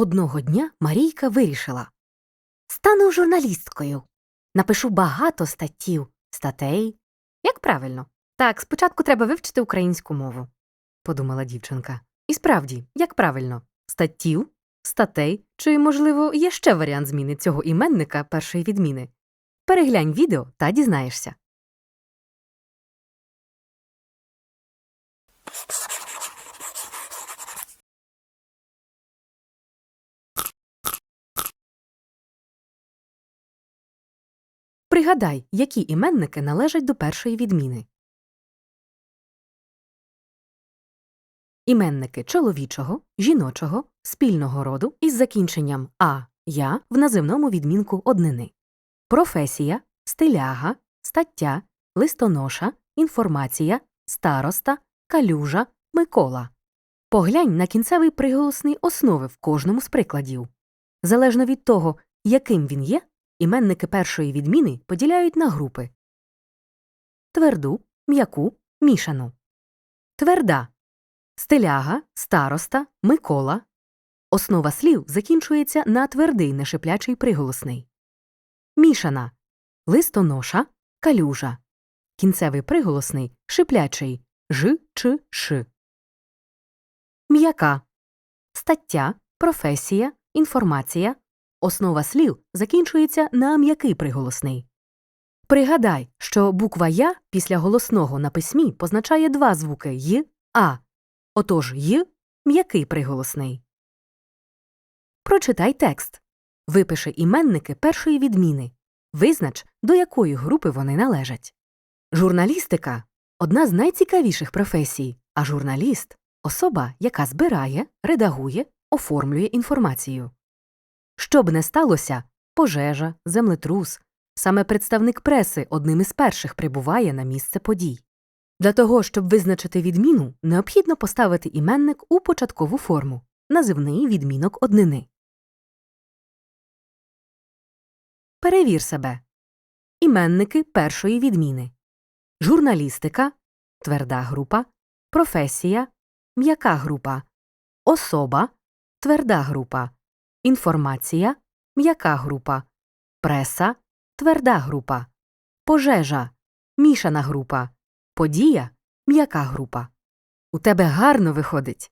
Одного дня Марійка вирішила Стану журналісткою. Напишу багато статтів, статей. Як правильно? Так, спочатку треба вивчити українську мову, подумала дівчинка. І справді, як правильно? Статтів, статей, чи, можливо, є ще варіант зміни цього іменника першої відміни? Переглянь відео та дізнаєшся. Пригадай, які іменники належать до першої відміни. Іменники чоловічого, жіночого, спільного роду із закінченням а я в називному відмінку однини. Професія, стиляга, стаття, листоноша, інформація, староста, калюжа, Микола. Поглянь на кінцевий приголосний основи в кожному з прикладів. Залежно від того, яким він є, іменники першої відміни поділяють на групи тверду, м'яку, мішану. Тверда стиляга, староста, Микола. Основа слів закінчується на твердий нешиплячий приголосний. Мішана листоноша, калюжа. Кінцевий приголосний шиплячий ж чи ш. М'яка стаття, професія, інформація. Основа слів закінчується на м'який приголосний. Пригадай, що буква Я після голосного на письмі позначає два звуки й, а. Отож й м'який приголосний. Прочитай текст. Випиши іменники першої відміни. Визнач, до якої групи вони належать. Журналістика одна з найцікавіших професій, а журналіст особа, яка збирає, редагує, оформлює інформацію. Що б не сталося пожежа, землетрус, саме представник преси одним із перших прибуває на місце подій. Для того, щоб визначити відміну, необхідно поставити іменник у початкову форму називний відмінок однини. Перевір себе. Іменники першої відміни. Журналістика тверда група, професія м'яка група, особа тверда група, інформація. М'яка група, преса. Тверда група, пожежа. Мішана група, подія. М'яка група. У тебе гарно виходить.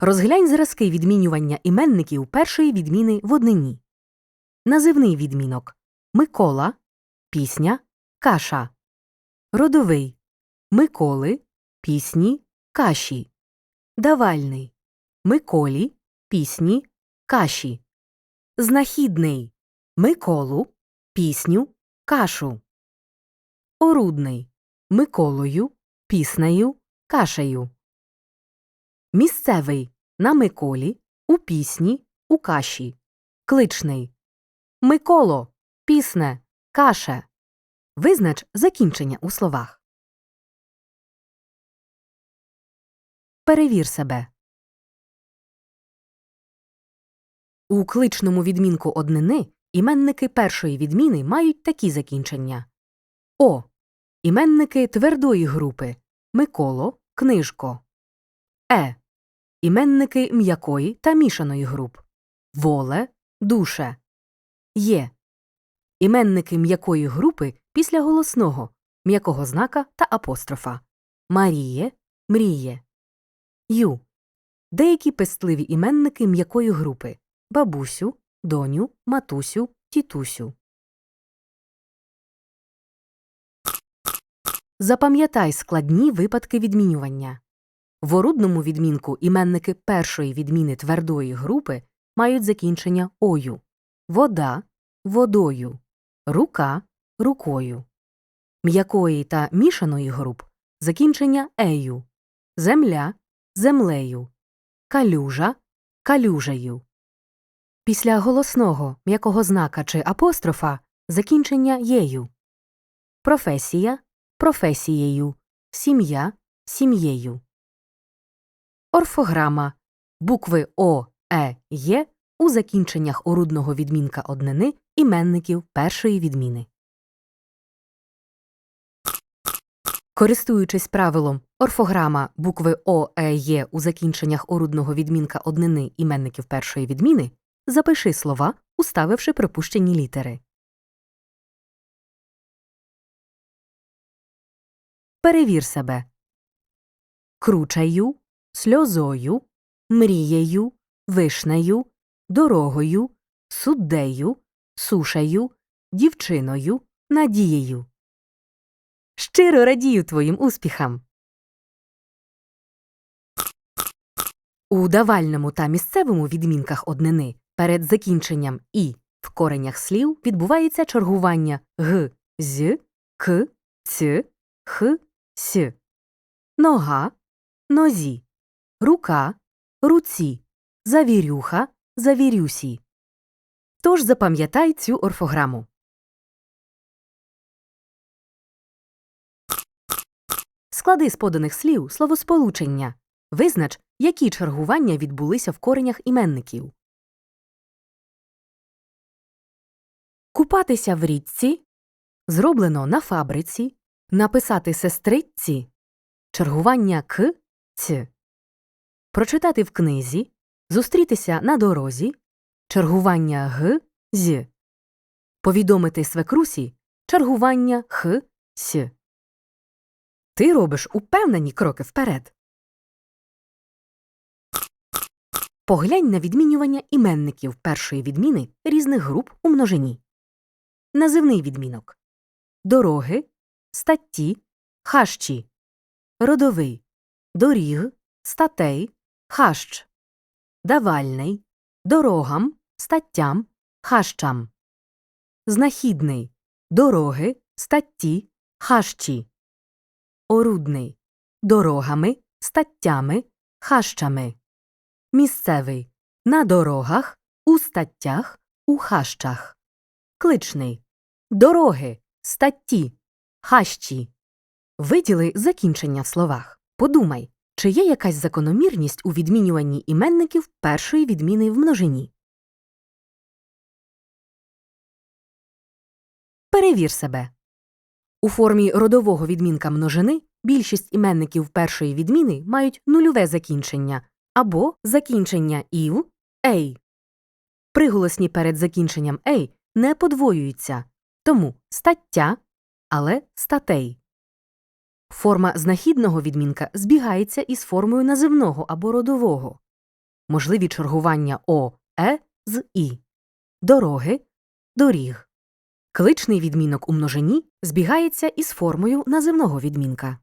Розглянь зразки відмінювання іменників першої відміни в однині. Називний відмінок. Микола, пісня, каша. Родовий. Миколи, пісні, каші. Давальний Миколі, пісні, каші. Знахідний Миколу, пісню, кашу. Орудний Миколою, піснею, кашею. Місцевий на Миколі, у пісні, у каші. Кличний Миколо, пісне, каше. Визнач закінчення у словах. Перевір себе. У кличному відмінку однини іменники першої відміни мають такі закінчення О. Іменники твердої групи Миколо, книжко. Е. Іменники м'якої та мішаної груп Воле, душе. Є. Іменники м'якої групи після голосного м'якого знака та апострофа Маріє, мріє. Ю. Деякі пестливі іменники м'якої групи бабусю, доню, матусю, тітусю. Запам'ятай складні випадки відмінювання. В орудному відмінку іменники першої відміни твердої групи мають закінчення ою вода водою, рука рукою. М'якої та мішаної груп закінчення ею, земля землею, калюжа калюжею. Після голосного м'якого знака чи апострофа закінчення єю. Професія професією, сім'я сім'єю. Орфограма букви О, Е, Є у закінченнях орудного відмінка однини іменників першої відміни. Користуючись правилом орфограма букви О, Е, Є у закінченнях орудного відмінка однини іменників першої відміни, запиши слова, уставивши пропущені літери. Перевір себе. Кручею, сльозою, мрією, вишнею, дорогою, суддею, сушею, дівчиною, надією. Щиро радію твоїм успіхам. У давальному та місцевому відмінках однини перед закінченням і в коренях слів відбувається чергування г, з, к, ц, х, с. Нога, нозі, рука, руці, завірюха, завірюсі. Тож запам'ятай цю орфограму. Склади з поданих слів словосполучення. Визнач, які чергування відбулися в коренях іменників. Купатися в річці зроблено на фабриці, написати сестричці чергування к ц. Прочитати в книзі, зустрітися на дорозі, чергування г з. Повідомити свекрусі чергування х с. Ти робиш упевнені кроки вперед. Поглянь на відмінювання іменників першої відміни різних груп у множині. Називний відмінок. Дороги, статті, хащі, родовий, доріг, статей, хащ, давальний, дорогам, статтям, хащам, знахідний, дороги, статті, хащі, орудний, дорогами, статтями, хащами, місцевий, на дорогах, у статтях, у хащах, кличний, дороги, статті, хащі. Виділи закінчення в словах. Подумай, чи є якась закономірність у відмінюванні іменників першої відміни в множині. Перевір себе. У формі родового відмінка множини більшість іменників першої відміни мають нульове закінчення або закінчення ів ей. Приголосні перед закінченням ей не подвоюються, тому стаття, але статей. Форма знахідного відмінка збігається із формою називного або родового. Можливі чергування о, е з і. Дороги, доріг. Кличний відмінок у множині збігається із формою називного відмінка.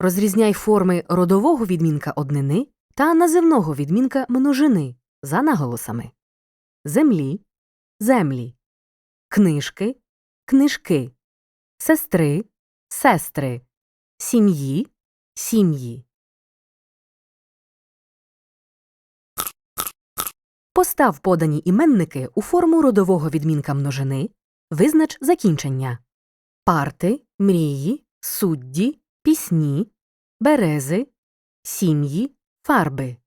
Розрізняй форми родового відмінка однини та називного відмінка множини за наголосами. Землі, землі, книжки, книжки, сестри, сестри, сім'ї, сім'ї. Постав подані іменники у форму родового відмінка множини, визнач закінчення. Парти, мрії, судді, пісні, берези, сім'ї, фарби.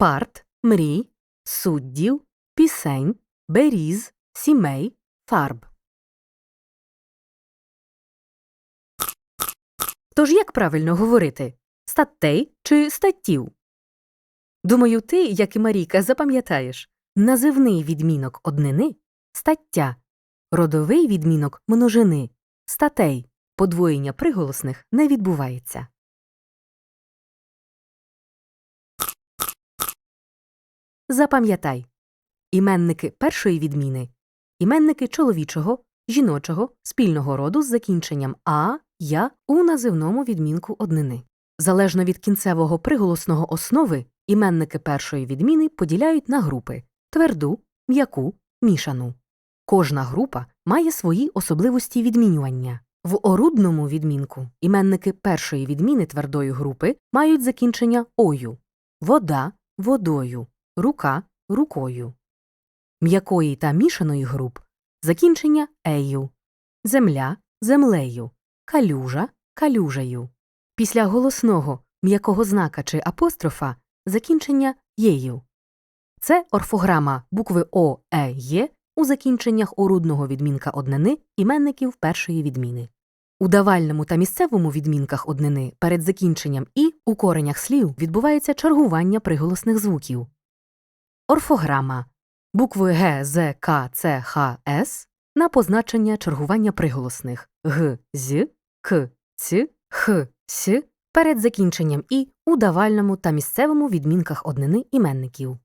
Парт, мрій, суддів, пісень, беріз, сімей, фарб. Тож як правильно говорити статтей чи статтів? Думаю, ти, як і Марійка, запам'ятаєш називний відмінок однини стаття, родовий відмінок множини статей. Подвоєння приголосних не відбувається. Запам'ятай іменники першої відміни іменники чоловічого, жіночого, спільного роду з закінченням а, я у називному відмінку однини. Залежно від кінцевого приголосного основи, іменники першої відміни поділяють на групи тверду, м'яку, мішану. Кожна група має свої особливості відмінювання. В орудному відмінку іменники першої відміни твердої групи мають закінчення ою, вода водою, рука рукою. М'якої та мішаної груп закінчення ею, земля землею, калюжа калюжею. Після голосного м'якого знака чи апострофа закінчення єю. Це орфограма букви О, Е, Є у закінченнях орудного відмінка однини іменників першої відміни. У давальному та місцевому відмінках однини перед закінченням і у коренях слів відбувається чергування приголосних звуків. Орфограма букви Г, З, К, Ц, Х, С на позначення чергування приголосних Г, З, К, Ц, Х, С перед закінченням і у давальному та місцевому відмінках однини іменників.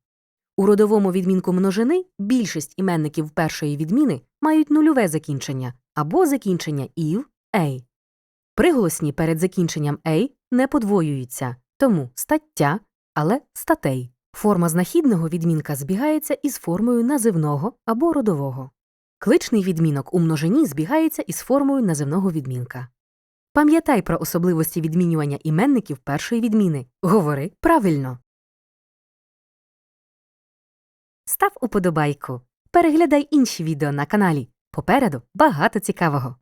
У родовому відмінку множини більшість іменників першої відміни мають нульове закінчення або закінчення ів, ей. Приголосні перед закінченням ей не подвоюються, тому стаття, але статей. Форма знахідного відмінка збігається із формою називного або родового. Кличний відмінок у множині збігається із формою називного відмінка. Пам'ятай про особливості відмінювання іменників першої відміни. Говори правильно. Став уподобайку. Переглядай інші відео на каналі. Попереду багато цікавого.